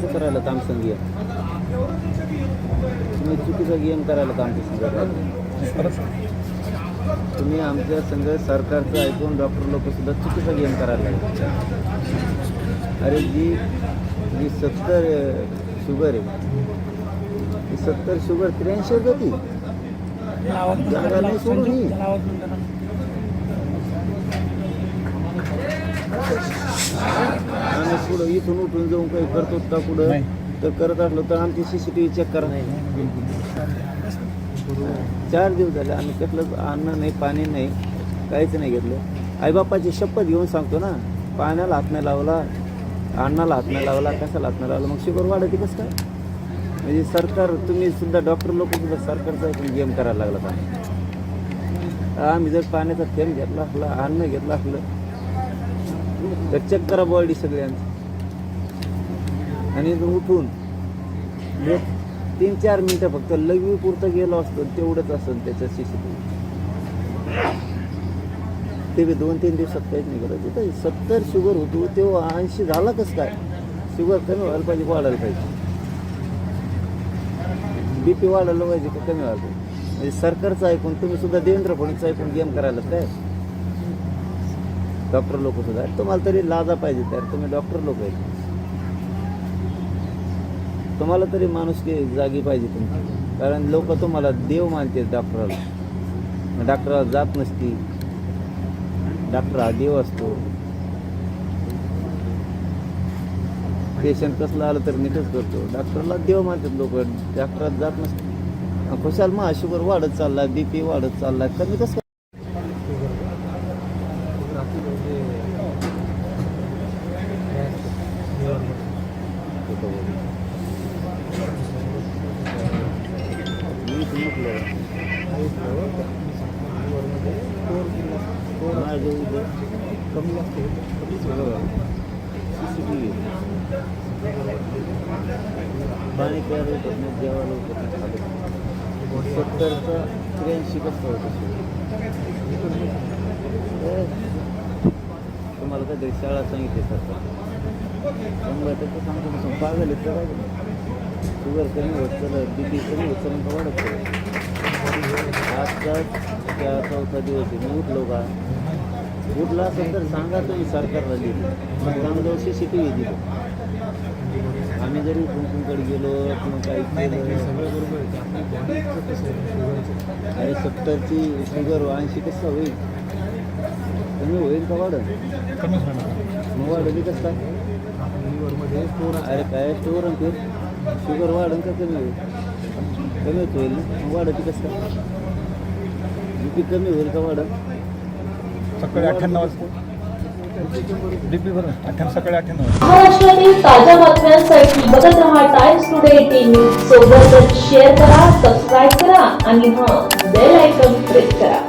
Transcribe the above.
चुकीचं करायला काम संघ तुम्ही चुकीचा गेम करायला काम संघ तुम्ही आमच्या संघ सरकारचं ऐकून डॉक्टर लोकसुद्धा चुकीचा गेम करायला अरे जी जी सत्तर शुगर आहे. ती सत्तर शुगर त्र्याऐंशी होती जागा नाही सोडून आम्ही पुढं इथून उठून जाऊन काही करतो का पुढं? तर करत असलो तर आमची C C T V check करा. चार दिवस झाले आम्ही कसलं अन्न नाही पाणी नाही काहीच नाही घेतलं. आईबापाची शपथ घेऊन सांगतो ना पाण्याला हात नाही लावला अन्नाला हात नाही लावला कशाला हात नाही लावला? मग शुगर वाढते कसं काय? म्हणजे सरकार तुम्ही सुद्धा डॉक्टर लोक सुद्धा सरकारचा गेम करायला लागला आम्ही. जर पाण्याचा थेंब घेतला असला अन्न घेतलं असलं तर चेक करा बॉडी सगळ्यांची. आणि इथून उठून. म्हणजे तीन चार मिनटं फक्त लघवी पुरतं गेलो असतो तेवढंच असेल त्याचं सी सी ते बी दोन तीन दिवसात काहीच नाही करत. तिथं सत्तर शुगर होतो तेव्हा ऐंशी झाला कसं काय? शुगर कमी व्हायला पाहिजे वाढायला पाहिजे. बी पी वाढायला पाहिजे का कमी व्हायला पाहिजे? म्हणजे सरकारचं ऐकून तुम्ही सुद्धा देवेंद्र फडणवीस ऐकून गेम करायला काय? डॉक्टर लोक सुद्धा तुम्हाला तरी लाजा पाहिजे तर तुम्ही डॉक्टर लोक आहेत. तुम्हाला तरी माणूस की जागी पाहिजे तुमची. कारण लोक तुम्हाला देव मानते डॉक्टरला. डॉक्टरला जात नसती. डॉक्टर हा देव असतो. पेशंट कसलं आलं तर नीटच करतो. डॉक्टरला देव मानतात लोक. डॉक्टरात जात नसते. खुशाल महाशुगर वाढत चालला बी पी वाढत चालला कमी कसं मी म्हटलं माझं उद्या कमी असते CCTV. पाणी प्यायला होत नाही जेवायला होत नाही खाली सत्तरचा त्र्याऐंशी कसं होतं ए, तुम्हाला काहीतरी शाळा सांगितली सरकार शंभर टक्के सांगतो मी पागल झाले तर शुगर कमी होत चालत बी पी कमी होत चालत का वाढत चालत आजचाच त्या चौथा दिवस मी उठलो का उठला असेल तर सांगा तुम्ही सरकारला दिली चांगलं सी सी टी व्ही दिली आम्ही जरी कुंकुमकडे गेलो किंवा काही केलं अरे सत्तरची शुगर ऐंशी कसं होईल कमी होईल का वाढत मग वाढली कसं काय अरे काय स्टोर ते शुगर वाढन का कमी होईल? कमीच होईल ना? वाढत कसं काय? बीपी कमी होईल का वाढत सकाळी अठ्ठ्याण्णव वाजता. डीपी भरून अठ्ठ्याण्णव सकाळी अठ्ठ्याण्णव वाजता. महाराष्ट्रातील ताज्या बातम्यांसाठी बघत रहा टाइम्स टुडे टीव्ही सोबतच शेअर करा सबस्क्राईब करा आणि हां बेल आयकॉन प्रेस करा.